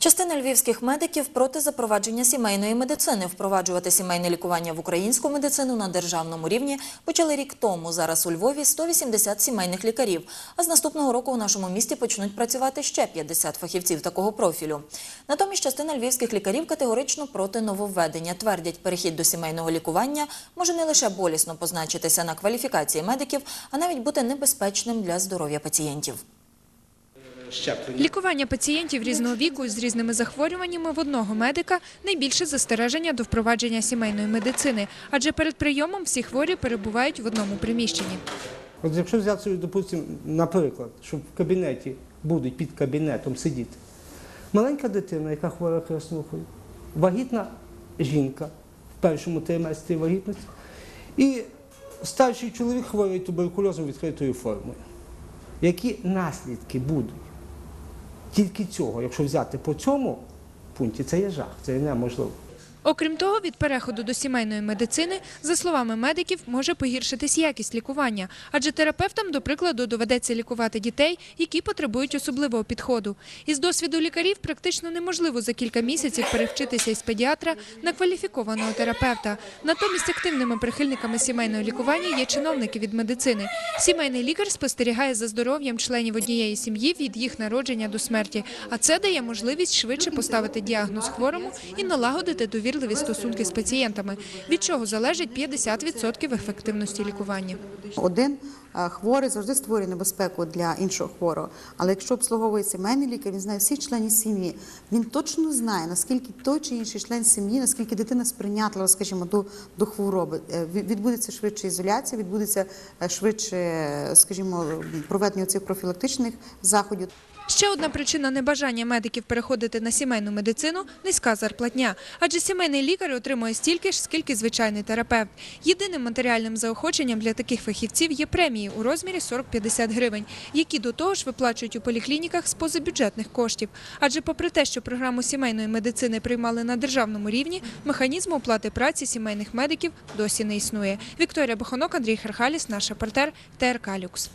Частина львівських медиків проти запровадження сімейної медицини. Впроваджувати сімейне лікування в українську медицину на державному рівні почали рік тому. Зараз у Львові 180 сімейних лікарів. А з наступного року у нашому місті почнуть працювати ще 50 фахівців такого профілю. Натомість частина львівських лікарів категорично проти нововведення. Твердять, перехід до сімейного лікування може не лише болісно позначитися на кваліфікації медиків, а навіть бути небезпечним для здоров'я пацієнтів. Щеплення. Лікування пацієнтів різного віку з різними захворюваннями в одного медика – найбільше застереження до впровадження сімейної медицини, адже перед прийомом всі хворі перебувають в одному приміщенні. От якщо взяти, допустимо, наприклад, що в кабінеті будуть під кабінетом сидіти маленька дитина, яка хвора краснухою, вагітна жінка в першому триместрі вагітності, і старший чоловік хворий туберкульозом відкритою формою. Які наслідки будуть? Тільки цього, якщо взяти по цьому пункті, це є жах, це є неможливо. Окрім того, від переходу до сімейної медицини, за словами медиків, може погіршитись якість лікування, адже терапевтам, до прикладу, доведеться лікувати дітей, які потребують особливого підходу. Із досвіду лікарів практично неможливо за кілька місяців перевчитися із педіатра на кваліфікованого терапевта. Натомість активними прихильниками сімейного лікування є чиновники від медицини. Сімейний лікар спостерігає за здоров'ям членів однієї сім'ї від їх народження до смерті, а це дає можливість швидше поставити діагноз хворому і налагодити довірливі стосунки з пацієнтами, від чого залежить 50% ефективності лікування. Один е, хворий завжди створює небезпеку для іншого хворого. Але якщо обслуговує сімейний лікар, він знає всіх членів сім'ї. Він точно знає, наскільки той чи інший член сім'ї, наскільки дитина сприйнятлива, скажімо, до, до хвороби. Е, Відбудеться швидше ізоляція, відбудеться е, швидше, скажімо, проведення цих профілактичних заходів. Ще одна причина небажання медиків переходити на сімейну медицину – низька зарплатня. Адже сімейний лікар отримує стільки ж, скільки звичайний терапевт. Єдиним матеріальним заохоченням для таких фахівців є премії у розмірі 40-50 гривень, які до того ж виплачують у поліклініках з позабюджетних коштів. Адже попри те, що програму сімейної медицини приймали на державному рівні, механізму оплати праці сімейних медиків досі не існує. Вікторія Бахонок, Андрій Хархаліс, наш репортер, ТРК «Люкс».